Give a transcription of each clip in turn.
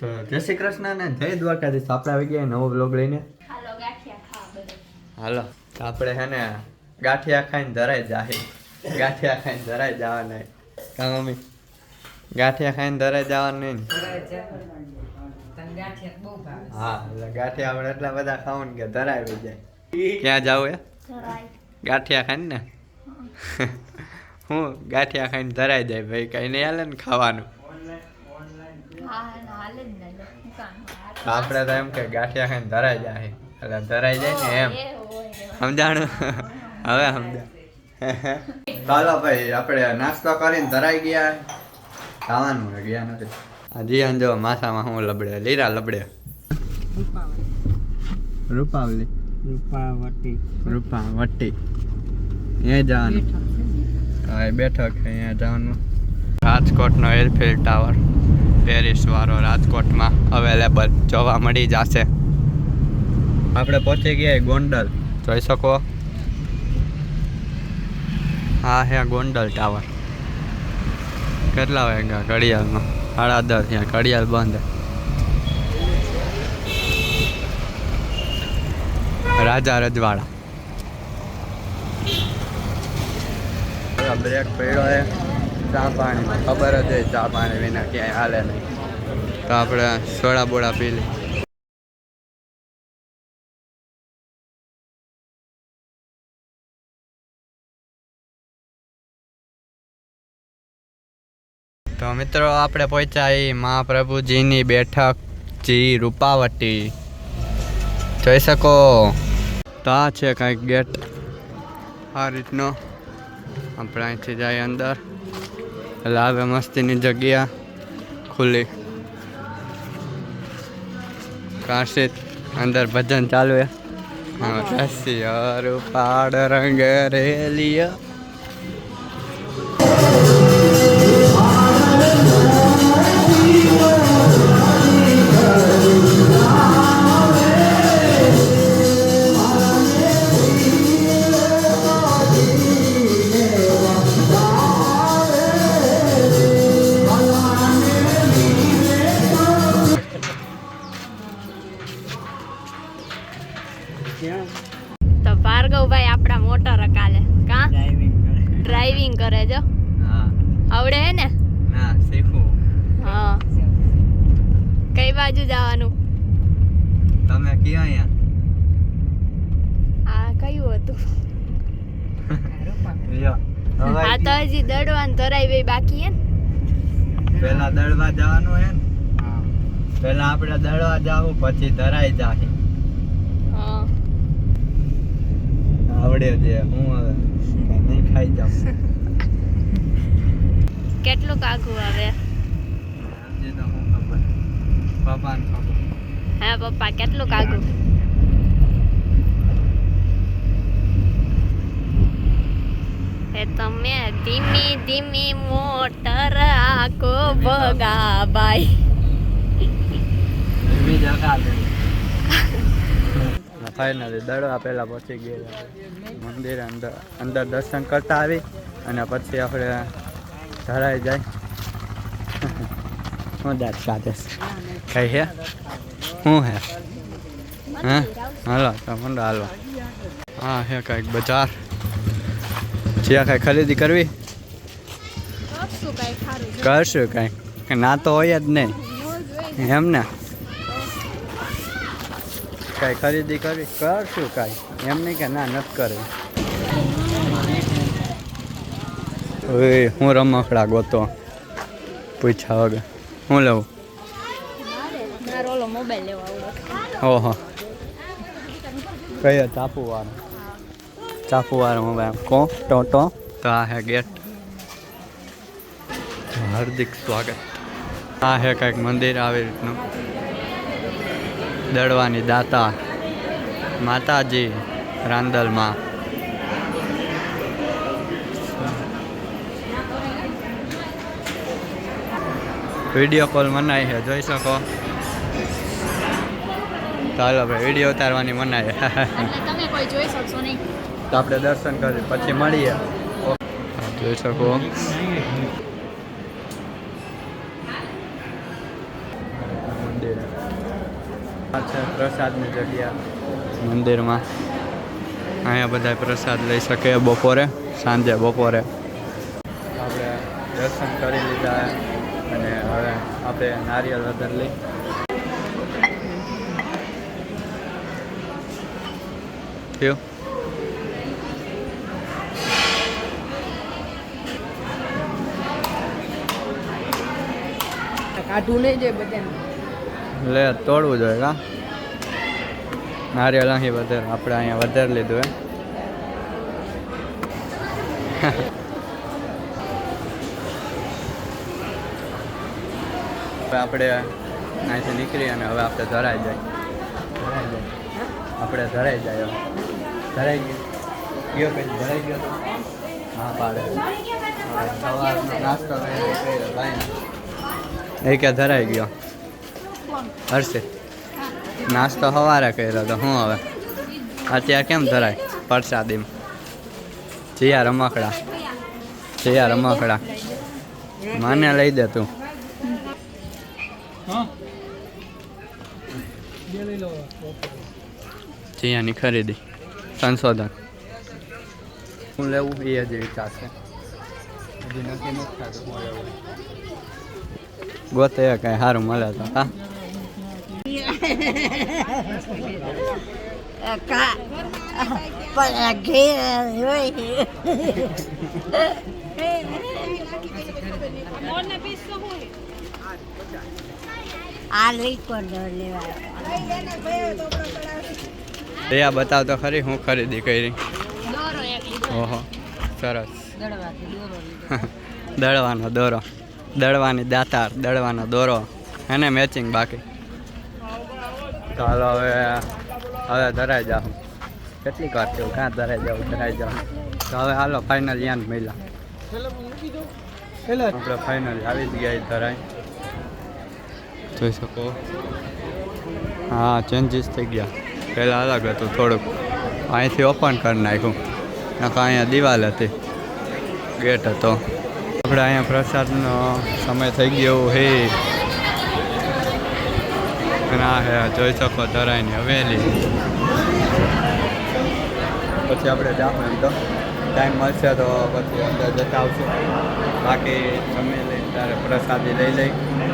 તો જય શ્રી કૃષ્ણ ને જય દ્વારકાધીશ. આપણે આવી ગયા નવો બ્લોગ લઈને. હાલો આપણે હે ને ગાંઠિયા ખાઈને ધરાઈ જાય ગાંઠિયા ખાઈને ધરાઈ જવાના કા મમ્મી? ગાંઠિયા ખાઈને ધરાઈ જવાનું નહીં હા એટલે ગાંઠિયા આપણે એટલા બધા ખાવું ને કે ધરાવી જાય. ક્યાં જાવ એ? ગાંઠિયા ખાઈને ને? હું. ગાંઠિયા ખાઈને ધરાઈ જાય ભાઈ. કઈ નહીં હાલે ને ખાવાનું. આપણે તો એમ કે ગાંઠિયા ખાઈને ધરાઈ જાય એટલે ધરાઈ જાય ને એમ. એ સમજાણું? હવે સમજા. ચાલો ભાઈ આપણે નાસ્તો કરીને ધરાઈ ગયા. ખાવાનું ગયા નથી. હજી જો માથામાં હું લબડે લીરા લબડે રૂપાવલી. રૂપાવટી. રૂપાવટી. અહીંયા જવાનું. હા બેઠક છે અહીંયા જવાનું. રાજકોટનો એરફિલ્ડ ટાવર પેરિસ વાળો રાજકોટમાં અવેલેબલ જોવા મળી જશે. આપણે પહોંચી ગયા ગોંડલ. જોઈ શકો? હા હે ગોંડલ ટાવર કેટલા વાગ્યા? ઘડિયાળમાં સાડા દસ ત્યાં ઘડિયાળ બંધ. રાજા રજવાડા. બ્રેક પડ્યો છે ચા પાણી ખબર જ હોય ચા પાણી વિના ક્યાંય હાલે નહીં. તો આપણે સોડા બોડા પી લઈએ. તો મિત્રો આપણે પહોંચ્યા એ મહાપ્રભુજીની બેઠક જી રૂપાવટી. જોઈ શકો? તો આ છે કાંઈક ગેટ. આ રીતનો. આપણે અહીંથી જાય અંદર. એટલે મસ્તીની જગ્યા ખુલ્લી. કાશી અંદર ભજન ચાલુ હા રસિયા રૂપાડ રંગ રેલિયા ક્યાં અહીંયા આ કયું હતું? આ તો હજી દડવાન ધરાઈ ગઈ બાકી હે પેલા દડવા જવાનું હે પેલા આપણે દડવા જાવું પછી ધરાઈ જાહી. આવડે છે હું હવે નહીં ખાઈ જાઉં. કેટલું કાકું આવે? સમજી તો હું ખબર. પપ્પાને ખબર. હે, પપ્પા, કેટલું કાગું એ તમે ધીમી ધીમી મોટર આખો ભગા બાઈ ફાઇનલી દડવા પહેલા પહોંચી ગયા મંદિર અંદર અંદર દર્શન કરતા આવી અને પછી આપણે ધરાઈ જાય. શું દાંત કાઢે કઈ હે શું હે હે હાલો તમને હાલો હા હે કંઈક બજાર જ્યાં કાંઈ ખરીદી કરવી કરશું કાંઈ ના તો હોય જ નહીં એમ ને કાંઈ ખરીદી કરવી કરશું કાંઈ એમ નહીં કે ના નથી કરવી હું રમકડા ગોતો પૂછ્યા વગર હું લેવા? ઓહો. કયો ચાપુ વાળો ચાપુ વાળો મોબાઈલ કો ટો ટો તો આ હે ગેટ. હાર્દિક સ્વાગત. આ હે કંઈક મંદિર આવી રીતનું. દડવાની દાતા માતાજી રાંદલમાં. વીડિયો કોલ મનાય છે જોઈ શકો. ચાલો ભાઈ વીડિયો ઉતારવાની મનાય. તમે કોઈ જોઈ શકશો નહીં. તો આપણે દર્શન કરી પછી મળીએ. જોઈ શકો. આ છે પ્રસાદની જગ્યા. મંદિરમાં. અહીંયા બધા પ્રસાદ લઈ શકે બપોરે સાંજે બપોરે. આપણે દર્શન કરી લીધા. આપણે નારિયેળ વધાર લઈ. થયું? કાઢું નહીં જોઈએ બધાને લે તોડવું જોઈએ કા? નારિયેળ અહીં વધારે આપણે અહીંયા વધારે લીધું હે. આપણે અહીંથી નીકળી અને હવે આપણે ધરાઈ જાય. ધરાઈ જાય આપણે ધરાઈ જાય ધરાઈ ગયો. ગયો કઈ? ધરાઈ ગયો હા, પાડે. નાસ્તો ભાઈ ધરાઈ ગયો. હર્ષિત નાસ્તો સવારે કર્યો તો હું હવે? અત્યારે કેમ ધરાય? પરસાદી જીયા રમકડા. જીયા રમકડા. માને લઈ દે તું. જીયાની ખરીદી સંશોધન હું લેવું એ હજી વિચાર છે હજી નક્કી નથી થતું ગોતે કઈ સારું મળે તો હા કા પણ આ લઈ કોડો લેવા એ બતાવ તો ખરી હું ખરીદી કરી. ઓહો સરસ. દળવાનો દોરો. દળવાની દાતાર દળવાનો દોરો. એને મેચિંગ બાકી. ચાલો હવે હવે ધરાઈ જાઉં. કેટલી વાર થયું? ક્યાં ધરાઈ જાઉં? ધરાઈ જાઉં. તો હવે હાલો ફાઇનલ યાન મળ્યા. આપણે ફાઇનલ આવી જ ગયા ધરાઈ. જોઈ શકો. હા ચેન્જીસ થઈ ગયા. પહેલાં અલગ હતું થોડુંક. અહીંથી ઓપન કરી નાખ્યું. નકા અહીંયા દિવાલ હતી. ગેટ હતો. આપણે અહીંયા પ્રસાદનો સમય થઈ ગયો હે. ના હે જોઈ શકો ધરાઈની હવેલી. પછી આપણે જાઉં એમ તો. ટાઈમ મળશે તો પછી અંદર જતા આવશું બાકી જમી લઈને ત્યારે પ્રસાદી લઈ લઈ.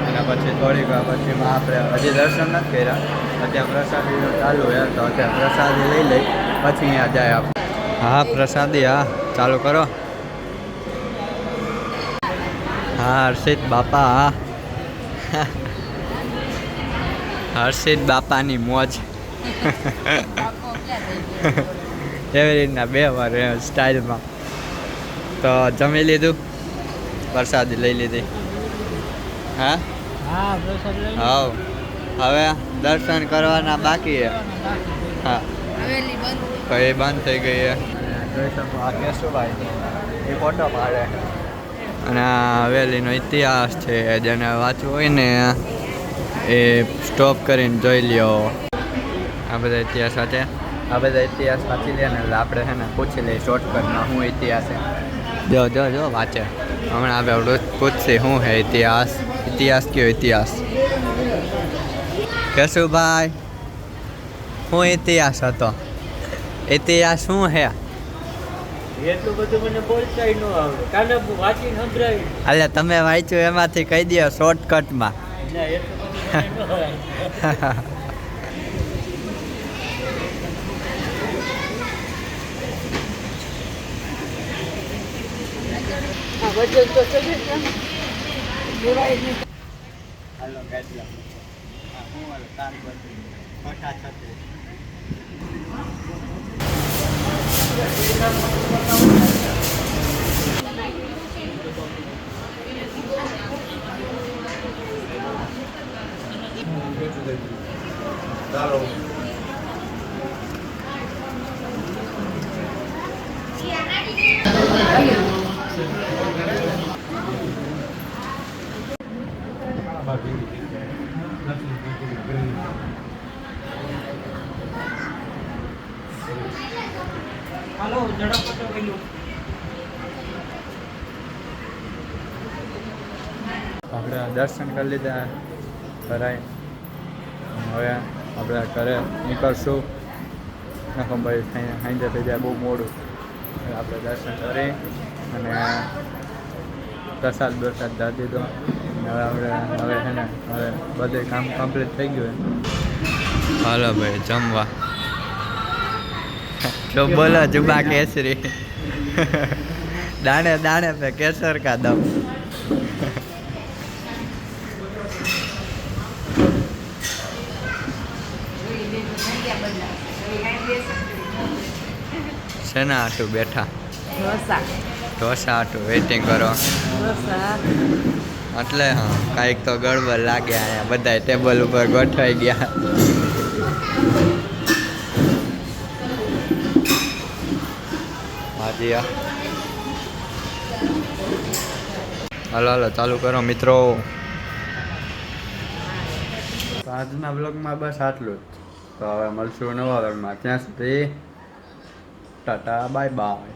અને પછી થોડીક વાર પછીમાં આપણે હજી દર્શન નથી કર્યા. અત્યારે પ્રસાદી ચાલુ હોય તો અત્યારે પ્રસાદી લઈ લઈ પછી અહીંયા જાય આપણે. હા પ્રસાદી હા. ચાલુ કરો. હા હર્ષિત બાપા હા. હર્ષિત બાપાની મોજ. એવી રીતના બે વાર સ્ટાઇલમાં. તો જમી લીધું? પ્રસાદી લઈ લીધી. હા? હા પ્રસાદ હવે. દર્શન કરવાના બાકી છે. હા. તો એ બંધ થઈ ગઈ છે. જોઈ શકો આ કેશુભાઈ એ ફોટો પાડે. અને હવેલીનો ઇતિહાસ છે જેને વાંચવું હોય ને એ સ્ટોપ કરીને જોઈ લ્યો. આ બધા ઇતિહાસ સાથે આ બધા ઇતિહાસ વાંચી લે ને આપણે છે ને પૂછી લઈએ શોર્ટકટમાં શું ઇતિહાસ છે. જો જો જો વાંચે. હમણાં આપણે પૂછશે શું છે ઇતિહાસ? ઇતિહાસ કયો ઇતિહાસ? કેશુભાઈ શું ઇતિહાસ હતો? ઇતિહાસ શું છે? એટલું બધું મને બોલતા ન આવડે કાલે વાંચીને સંભળાવી એટલે તમે વાંચ્યું એમાંથી કહી દો શોર્ટકટમાં એટલું બધું મને ન આવડે. આ વજન તો છે જ ને. જોવાય નહીં. હાલો કેટલા હા હું હાલો તાર બધી ખોટા છત્રી હાલો પેલું આપણે દર્શન કરી લીધા કરાય હવે આપણે ઘરે નીકળશું. નાખો ભાઈ સાંજે થઈ જાય બહુ મોડું. આપણે દર્શન કરી અને પ્રસાદ પ્રસાદ દા દીધો. હવે આપણે હવે છે ને હવે બધે કામ કમ્પ્લીટ થઈ ગયું હાલો ભાઈ જમવા. જો બોલો જુબા કેસરી. દાણે દાણે પે કેસર કા દમ. શેના આટું બેઠા? ઢોસા. ઢોસા આટું વેઇટિંગ કરો. એટલે હા કાંઈક તો ગડબડ લાગે અહીંયા. બધા ટેબલ ઉપર ગોઠવાઈ ગયા. હા હાલો હાલો, ચાલુ કરો, મિત્રો. આજના બ્લોગમાં બસ આટલું જ. તો હવે મળશું નવા બ્લોગમાં ત્યાં સુધી ટાટા બાય બાય